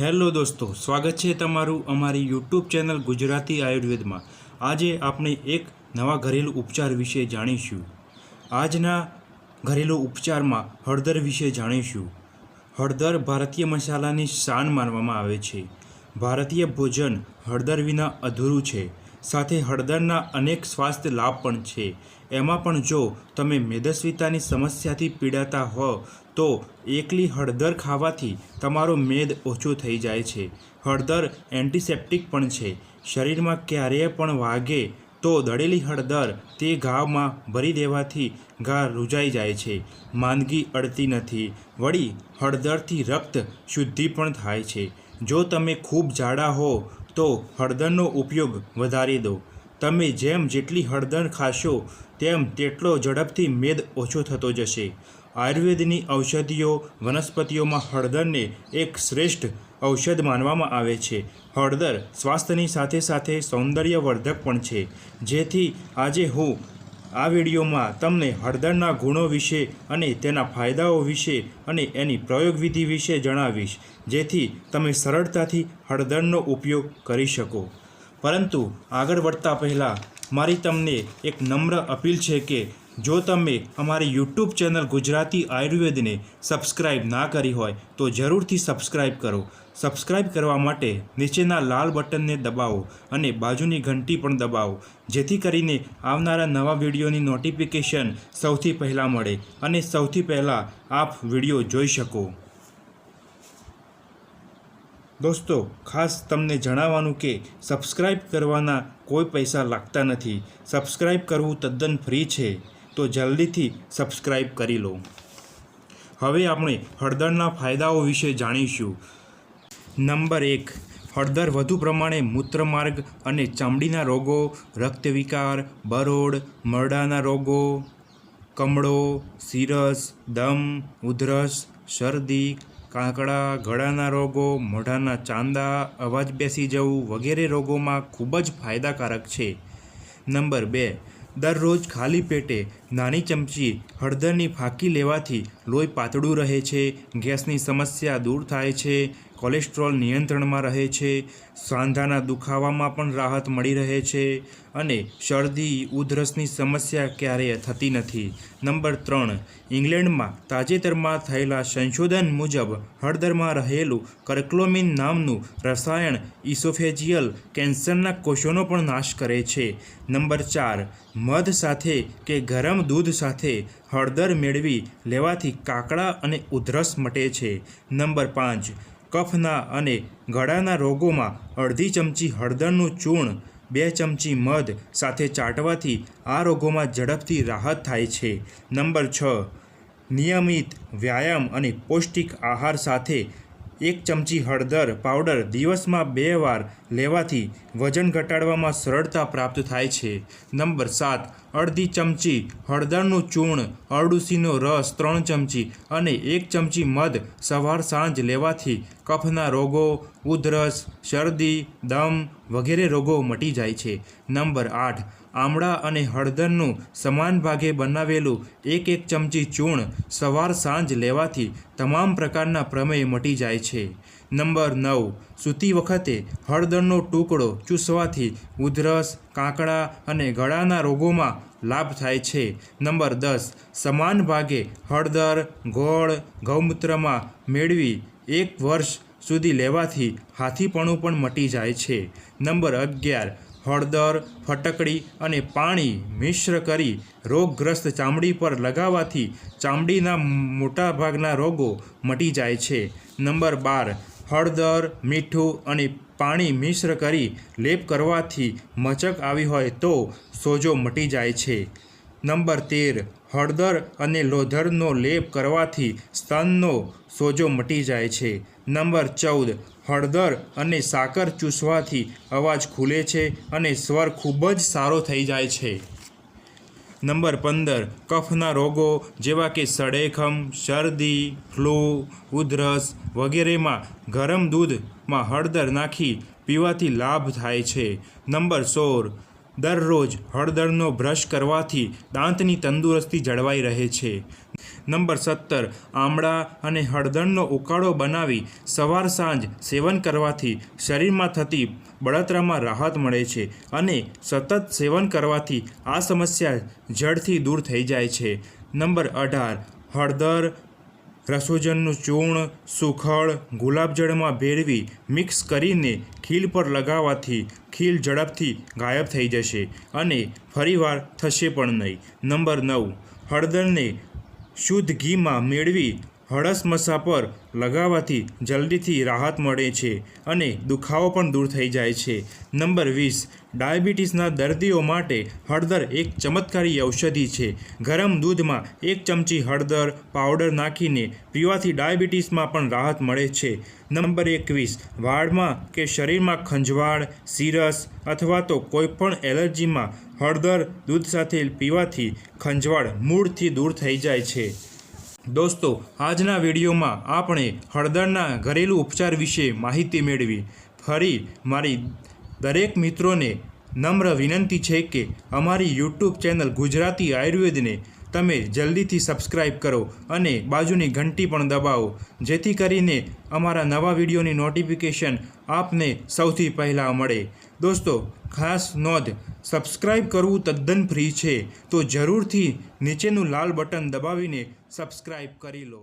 Hello દોસ્તો, સ્વાગત છે તમારું અમારી યુટ્યુબ ચેનલ ગુજરાતી આયુર્વેદમાં. આજે આપણે એક નવા ઘરેલું ઉપચાર વિશે જાણીશું. આજના ઘરેલું ઉપચારમાં હળદર વિશે જાણીશું. હળદર ભારતીય મસાલાની શાન માનવામાં આવે છે. ભારતીય ભોજન હળદર વિના અધૂરું છે. સાથે હળદરના અનેક સ્વાસ્થ્ય લાભ પણ છે. એમાં પણ જો તમે મેદસ્વીતાની સમસ્યાથી પીડાતા હો, તો એકલી હળદર ખાવાથી તમારો મેદ ઓછો થઈ જાય છે. હળદર એન્ટિસેપ્ટિક પણ છે. શરીરમાં ક્યારેય પણ વાગે તો દળેલી હળદર તે ઘાવમાં ભરી દેવાથી ઘા રૂજાઈ જાય છે. માંદગી અડતી નથી. વળી હળદરથી રક્ત શુદ્ધિ પણ થાય છે. જો તમે ખૂબ જાડા હો તો હળદરનો ઉપયોગ વધારી દો. તમે જેમ જેટલી હળદર ખાશો, તેમ તેટલો ઝડપથી મેદ ઓછો થતો જશે. આયુર્વેદની ઔષધિઓ વનસ્પતિઓમાં હળદરને એક શ્રેષ્ઠ ઔષધ માનવામાં આવે છે. હળદર સ્વાસ્થ્યની સાથે સાથે સૌંદર્યવર્ધક પણ છે. જેથી આજે હું આ વિડીયોમાં તમને હળદરના ગુણો વિશે અને તેના ફાયદાઓ વિશે અને એની પ્રયોગવિધિ વિશે જણાવીશ, જેથી તમે સરળતાથી હળદરનો ઉપયોગ કરી શકો. પરંતુ આગળ વધતા પહેલાં, મારી તમને એક નમ્ર અપીલ છે કે જો તમે અમારી યુટ્યુબ ચેનલ ગુજરાતી આયુર્વેદને સબસ્ક્રાઇબ ના કરી હોય, તો જરૂરથી સબસ્ક્રાઇબ કરો. સબસ્ક્રાઇબ કરવા માટે નીચેના લાલ બટનને દબાવો અને બાજુની ઘંટી પણ દબાવો. જેથી કરીને આવનારા નવા વિડીયોની નોટિફિકેશન સૌથી પહેલાં મળે અને સૌથી પહેલાં આપ વીડિયો જોઈ શકો. દોસ્તો, ખાસ તમને જણાવવાનું કે સબસ્ક્રાઇબ કરવાના કોઈ પૈસા લાગતા નથી. સબસ્ક્રાઇબ કરવું તદ્દન ફ્રી છે. તો જલ્દીથી સબસ્ક્રાઈબ કરી લો. હવે આપણે હળદરના ફાયદાઓ વિશે જાણીશું. નંબર એક, હળદર વધુ પ્રમાણે મૂત્રમાર્ગ અને ચામડીના રોગો, રક્તવિકાર, બરોડ, મરડાના રોગો, કમળો, સિરસ, દમ, ઉધરસ, શરદી, કાંકડા, ગળાના રોગો, મોઢાના ચાંદા, અવાજ બેસી જવું વગેરે રોગોમાં ખૂબ જ ફાયદાકારક છે. નંબર બે દરરોજ ખાલી પેટે નાની ચમચી હળદરની ફાંકી લેવાથી લોહી પાતળું રહે છે, ગેસની સમસ્યા દૂર થાય છે, કોલેસ્ટ્રોલ નિયંત્રણમાં રહે છે, સાંધાના દુખાવામાં પણ રાહત મળી રહે છે અને શરદી, ઉધરસની સમસ્યા ક્યારેય થતી નથી. નંબર ત્રણ, ઇંગ્લેન્ડમાં તાજેતરમાં થયેલા સંશોધન મુજબ હળદરમાં રહેલું કર્કલોમિન નામનું રસાયણ ઇસોફેજિયલ કેન્સરના કોષોનો પણ નાશ કરે છે. નંબર ચાર, મધ સાથે કે ગરમ દૂધ સાથે હળદર મેળવી લેવાથી કાકડા અને ઉધરસ મટે છે. નંબર પાંચ. કફના અને ગળાના રોગોમાં અડધી ચમચી હળદરનું ચૂર્ણ, બે ચમચી મધ સાથે ચાટવાથી આ રોગોમાં ઝડપથી રાહત થાય છે. નંબર છ. નિયમિત વ્યાયામ અને પૌષ્ટિક આહાર સાથે એક ચમચી હળદર પાવડર દિવસમાં બે વાર લેવાથી વજન ઘટાડવામાં સરળતા પ્રાપ્ત થાય છે. નંબર સાત, અડધી ચમચી હળદરનું ચૂર્ણ, અરડુસીનો રસ ત્રણ ચમચી અને એક ચમચી મધ સવાર સાંજ લેવાથી કફના રોગો, ઉધરસ, શરદી, દમ વગેરે રોગો મટી જાય છે. નંબર આઠ આમળા અને હળદરનું સમાન ભાગે બનાવેલું એક એક ચમચી ચૂર્ણ સવાર સાંજ લેવાથી તમામ પ્રકારના પ્રમેય મટી જાય છે. નંબર નવ. સૂતી વખતે હળદરનો ટુકડો ચૂસવાથી ઉધરસ, કાંકડા અને ગળાના રોગોમાં લાભ થાય છે. નંબર દસ. સમાન ભાગે હળદર, ગોળ, ગૌમૂત્રમાં મેળવી એક વર્ષ સુધી લેવાથી હાથીપણું પણ મટી જાય છે. નંબર અગિયાર. હળદર, ફટકડી અને પાણી મિશ્ર કરી રોગગ્રસ્ત ચામડી પર લગાવવાથી ચામડીના મોટાભાગના રોગો મટી જાય છે. નંબર બાર, હળદર, મીઠું અને પાણી મિશ્ર કરી લેપ કરવાથી મચક આવી હોય તો સોજો મટી જાય છે. નંબર તેર હળદર અને લોધરનો લેપ કરવાથી સ્તનનો સોજો મટી જાય છે. નંબર ચૌદ, હળદર અને સાકર ચૂસવાથી અવાજ ખુલે છે અને સ્વર ખૂબ જ સારો થઈ જાય છે. નંબર પંદર, કફના રોગો જેવા કે સડેખમ, શરદી, ફ્લૂ, ઉધરસ વગેરેમાં ગરમ દૂધમાં હળદર નાખી પીવાથી લાભ થાય છે. નંબર સોળ દરરોજ હળદરનો બ્રશ કરવાથી દાંતની તંદુરસ્તી જળવાઈ રહે છે. નંબર સત્તર, આમળા અને હળદરનો ઉકાળો બનાવી સવાર સાંજ સેવન કરવાથી શરીરમાં થતી બળતરામાં રાહત મળે છે અને સતત સેવન કરવાથી આ સમસ્યા જડથી દૂર થઈ જાય છે. નંબર અઢાર, હળદર રસોજનનું ચૂર્ણ, સુખડ, ગુલાબજળમાં ભેળવી મિક્સ કરીને ખીલ પર લગાવવાથી ખીલ ઝડપથી ગાયબ થઈ જશે અને ફરીવાર થશે પણ નહીં. નંબર નવ. હળદરને શુદ્ધ ઘીમાં મેળવી હળસ મસા પર લગાવવાથી જલ્દીથી રાહત મળે છે અને દુખાવો પણ દૂર થઈ જાય છે. નંબર વીસ, ડાયાબિટીસના દર્દીઓ માટે હળદર એક ચમત્કારી ઔષધિ છે. ગરમ દૂધમાં એક ચમચી હળદર પાવડર નાખીને પીવાથી ડાયાબિટીસમાં પણ રાહત મળે છે. નંબર એકવીસ, વાળમાં કે શરીરમાં ખંજવાળ, સિરસ અથવા તો કોઈપણ એલર્જીમાં હળદર દૂધ સાથે પીવાથી ખંજવાળ મૂળથી દૂર થઈ જાય છે. દોસ્તો, આજના વિડીયોમાં આપણે હળદરના ઘરેલું ઉપચાર વિશે માહિતી મેળવી. ફરી મારી દરેક મિત્રોને નમ્ર વિનંતી છે કે અમારી યુટ્યુબ ચેનલ ગુજરાતી આયુર્વેદને તમે જલ્દીથી સબસ્ક્રાઈબ કરો અને બાજુની ઘંટી પણ દબાવો, જેથી કરીને અમારા નવા વિડીયોની નોટિફિકેશન આપને સૌથી પહેલાં મળે. દોસ્તો, ખાસ નોંધ સબસ્ક્રાઈબ કરવું તદ્દન ફ્રી છે, તો જરૂરથી નીચેનું લાલ બટન દબાવીને સબસ્ક્રાઈબ કરી લો.